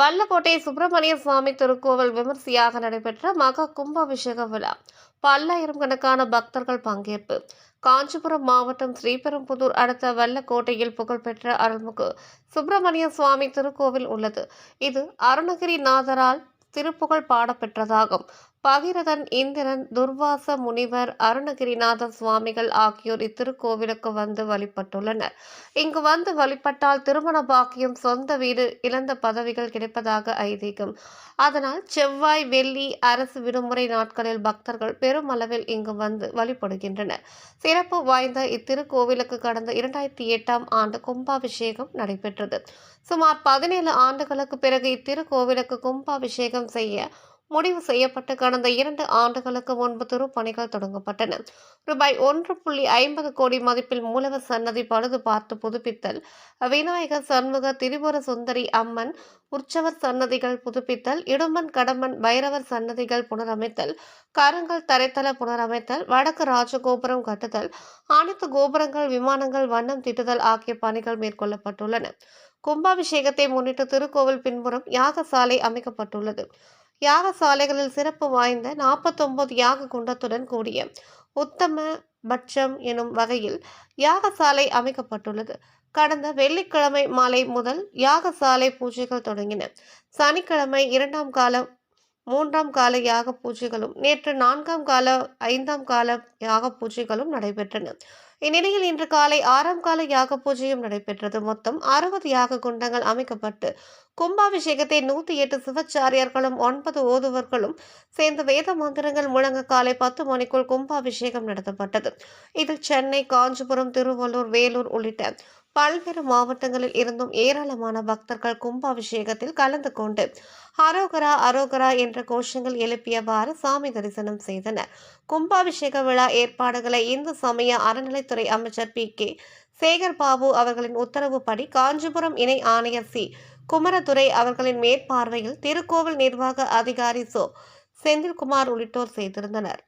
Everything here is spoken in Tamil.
வல்லக்கோட்டை சுப்பிரமணிய சுவாமி திருக்கோவில் விமர்சையாக நடைபெற்ற மகா கும்பாபிஷேக விழா. பல்லாயிரம் கணக்கான பக்தர்கள் பங்கேற்பு. காஞ்சிபுரம் மாவட்டம் ஸ்ரீபெரும்புதூர் அடுத்த வல்லக்கோட்டையில் புகழ்பெற்ற அருள்மிகு சுப்பிரமணிய சுவாமி திருக்கோவில் உள்ளது. இது அருணகிரிநாதரால் திருப்புகழ் பாடப்பெற்றதாகும். பகிரதன் இந்திரன் துர்வாச முனிவர் அருணகிரிநாத சுவாமிகள் ஆகியோர் இத்திருக்கோவிலுக்கு வந்து வழிபட்டுள்ளனர். இங்கு வந்து வழிபட்டால் திருமண பாக்கியம் சொந்த வீடு இழந்த பதவிகள் கிடைப்பதாக ஐதீகம். அதனால் செவ்வாய் வெள்ளி அரசு விடுமுறை நாட்களில் பக்தர்கள் பெருமளவில் இங்கு வந்து வழிபடுகின்றனர். சிறப்பு வாய்ந்த இத்திருக்கோவிலுக்கு கடந்த இரண்டாயிரத்தி எட்டாம் ஆண்டு கும்பாபிஷேகம் நடைபெற்றது. சுமார் பதினேழு ஆண்டுகளுக்கு பிறகு இத்திருக்கோவிலுக்கு கும்பாபிஷேகம் செய்ய முடிவு செய்யப்பட்டு கடந்த இரண்டு ஆண்டுகளுக்கு முன்பு திருப்பணிகள் தொடங்கப்பட்டன. ரூபாய் ஒன்று புள்ளி ஐம்பது கோடி மதிப்பில் மூலவர் சன்னதி பழுது பார்த்து புதுப்பித்தல் விநாயகர் சண்முக திரிபுர சுந்தரி அம்மன் உற்சவர் சன்னதிகள் புதுப்பித்தல் இடுமன் கடம்பன் பைரவர் சன்னதிகள் புனரமைத்தல் கருங்கல் தரைத்தள புனரமைத்தல் வடக்கு ராஜகோபுரம் கட்டுதல் அனைத்து கோபுரங்கள் விமானங்கள் வண்ணம் தீட்டுதல் ஆகிய பணிகள் மேற்கொள்ளப்பட்டுள்ளன. கும்பாபிஷேகத்தை முன்னிட்டு திருக்கோவில் பின்புறம் யாகசாலை அமைக்கப்பட்டுள்ளது. யாகசாலைகளில் சிறப்பு வாய்ந்த நாற்பத்தொம்பது யாக குண்டத்துடன் கூடிய உத்தம பட்சம் எனும் வகையில் யாகசாலை அமைக்கப்பட்டுள்ளது. கடந்த வெள்ளிக்கிழமை மாலை முதல் யாகசாலை பூஜைகள் தொடங்கின. சனிக்கிழமை இரண்டாம் கால மூன்றாம் கால யாக பூஜைகளும் நேற்று நான்காம் கால ஐந்தாம் கால யாக பூஜைகளும் நடைபெற்றன. இந்நிலையில் இன்று காலை ஆறாம் கால யாக பூஜையும் நடைபெற்றது. மொத்தம் அறுபது யாக குண்டங்கள் அமைக்கப்பட்டு கும்பாபிஷேகத்தை நூத்தி எட்டு சிவச்சாரியார்களும் ஒன்பது ஓதுவர்களும் சேர்ந்து வேத மந்திரங்கள் முழங்க காலை பத்து மணிக்குள் கும்பாபிஷேகம் நடத்தப்பட்டது. இதில் சென்னை காஞ்சிபுரம் திருவள்ளூர் வேலூர் உள்ளிட்ட பல்வேறு மாவட்டங்களில் இருந்தும் ஏராளமான பக்தர்கள் கும்பாபிஷேகத்தில் கலந்து கொண்டு அரோகரா அரோகரா என்ற கோஷங்கள் எழுப்பியவாறு சாமி தரிசனம் செய்தனர். கும்பாபிஷேக விழா ஏற்பாடுகளை இந்து சமய அறநிலைத்துறை அமைச்சர் பி. கே. சேகர் பாபு அவர்களின் உத்தரவுப்படி காஞ்சிபுரம் இணை ஆணையர் சி. குமரதுரை அவர்களின் மேற்பார்வையில் திருக்கோவில் நிர்வாக அதிகாரி சோ. செந்தில்குமார் உள்ளிட்டோர் செய்திருந்தனர்.